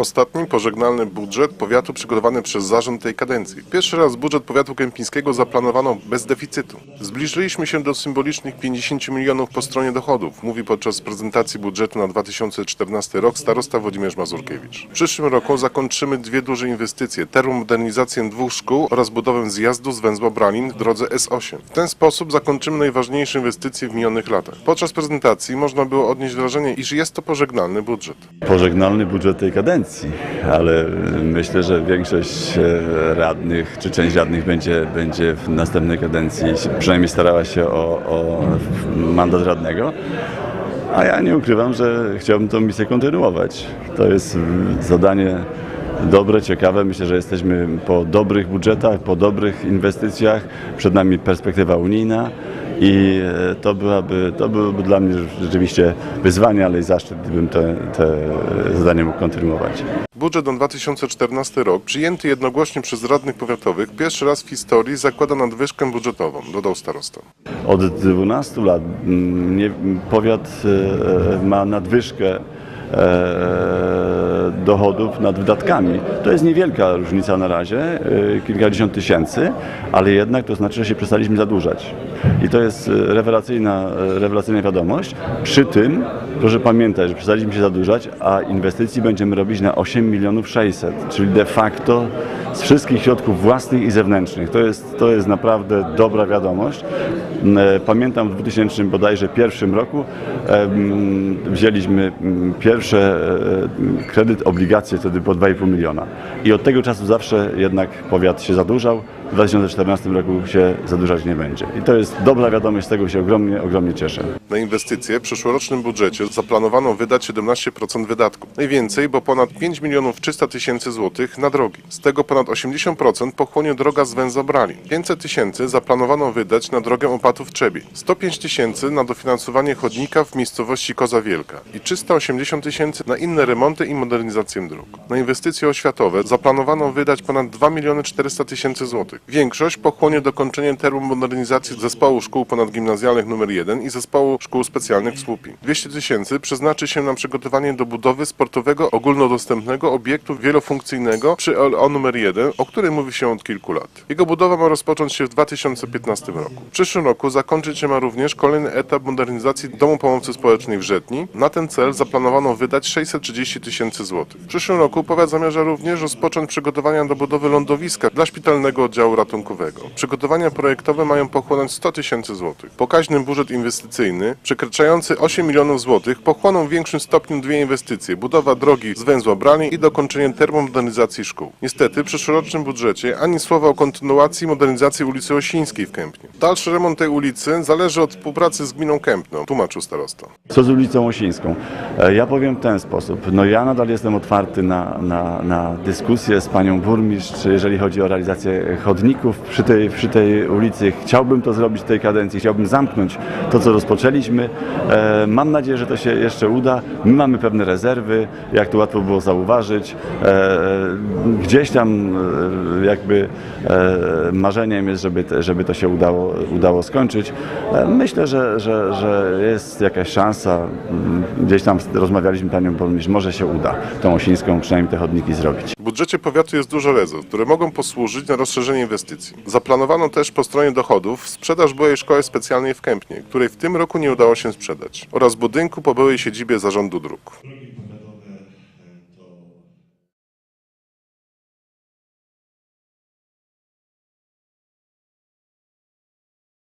Ostatni pożegnalny budżet powiatu przygotowany przez zarząd tej kadencji. Pierwszy raz budżet powiatu kępińskiego zaplanowano bez deficytu. Zbliżyliśmy się do symbolicznych 50 milionów po stronie dochodów, mówi podczas prezentacji budżetu na 2014 rok starosta Włodzimierz Mazurkiewicz. W przyszłym roku zakończymy dwie duże inwestycje, termomodernizację dwóch szkół oraz budowę zjazdu z węzła Bralin w drodze S8. W ten sposób zakończymy najważniejsze inwestycje w minionych latach. Podczas prezentacji można było odnieść wrażenie, iż jest to pożegnalny budżet. pożegnalny budżet tej kadencji, ale myślę, że większość e, radnych czy część radnych będzie, będzie w następnej kadencji przynajmniej starała się o, o mandat radnego. A ja nie ukrywam, że chciałbym tę misję kontynuować. To jest zadanie dobre, ciekawe. Myślę, że jesteśmy po dobrych budżetach, po dobrych inwestycjach. Przed nami perspektywa unijna. I e, to, byłaby, to byłoby dla mnie rzeczywiście wyzwanie, ale i zaszczyt, gdybym te, te zadanie mógł kontynuować. Budżet na 2014 rok, przyjęty jednogłośnie przez radnych powiatowych, pierwszy raz w historii zakłada nadwyżkę budżetową, dodał starosta. Od 12 lat mm, nie, powiat e, ma nadwyżkę e, dochodów nad wydatkami. To jest niewielka różnica na razie, e, kilkadziesiąt tysięcy, ale jednak to znaczy, że się przestaliśmy zadłużać. I to jest e, rewelacyjna, e, rewelacyjna wiadomość. Przy tym proszę pamiętać, że przestaliśmy się zadłużać, a inwestycji będziemy robić na 8 milionów 600, czyli de facto z wszystkich środków własnych i zewnętrznych. To jest, to jest naprawdę dobra wiadomość. E, Pamiętam w 2000 bodajże pierwszym roku wzięliśmy mm, pierwsze e, kredyt, obligacje wtedy po 2,5 miliona. I od tego czasu zawsze jednak powiat się zadłużał. W 2014 roku się zadłużać nie będzie. I to jest dobra wiadomość, z tego się ogromnie, ogromnie cieszę. Na inwestycje w przyszłorocznym budżecie zaplanowano wydać 17% wydatków. Najwięcej, bo ponad 5 milionów 300 tysięcy złotych na drogi. Z tego ponad 80% pochłonie droga z węzła Brali. 500 tysięcy zaplanowano wydać na drogę opatów Trzebiej. 105 tysięcy na dofinansowanie chodnika w miejscowości Koza Wielka i 380 tysięcy na inne remonty i modernizację dróg. Na inwestycje oświatowe zaplanowano wydać ponad 2 miliony 400 tysięcy złotych. Większość pochłonie dokończenie termomodernizacji zespołu szkół ponadgimnazjalnych nr 1 i zespołu szkół specjalnych w Słupii. 200 tysięcy przeznaczy się na przygotowanie do budowy sportowego ogólnodostępnego obiektu wielofunkcyjnego przy LO nr 1, o którym mówi się od kilku lat. Jego budowa ma rozpocząć się w 2015 roku. W przyszłym roku zakończyć się ma również kolejny etap modernizacji Domu Pomocy Społecznej w Żetni. Na ten cel zaplanowano wydać 630 tysięcy złotych. W przyszłym roku powiat zamierza również rozpocząć przygotowania do budowy lądowiska dla szpitalnego oddziału ratunkowego. Przygotowania projektowe mają pochłonąć 100 tysięcy złotych. Pokaźny budżet inwestycyjny, przekraczający 8 milionów złotych, pochłoną w większym stopniu dwie inwestycje. Budowa drogi z węzła Brani i dokończenie termomodernizacji szkół. Niestety w przyszłorocznym budżecie ani słowa o kontynuacji modernizacji ulicy Osińskiej w Kępnie. Dalszy remont tej ulicy zależy od współpracy z gminą Kępno, tłumaczył starosta. Co z ulicą Osińską? E, Ja powiem w ten sposób. No ja nadal jestem otwarty na, na, na dyskusję z panią burmistrz, jeżeli chodzi o realizację chodników przy tej, przy tej ulicy. Chciałbym to zrobić w tej kadencji, chciałbym zamknąć to, co rozpoczęliśmy. E, Mam nadzieję, że to się jeszcze uda. My mamy pewne rezerwy, jak to łatwo było zauważyć. E, Gdzieś tam e, jakby marzeniem jest, żeby, żeby to się udało, udało skończyć. Myślę, że, że, że jest jakaś szansa. Mm, Gdzieś tam rozmawialiśmy panią burmistrz, może się uda tą Osińską przynajmniej te chodniki zrobić. W budżecie powiatu jest dużo rezerw, które mogą posłużyć na rozszerzenie inwestycji. Zaplanowano też po stronie dochodów sprzedaż byłej szkoły specjalnej w Kępnie, której w tym roku nie udało się sprzedać, oraz budynku po byłej siedzibie Zarządu Dróg.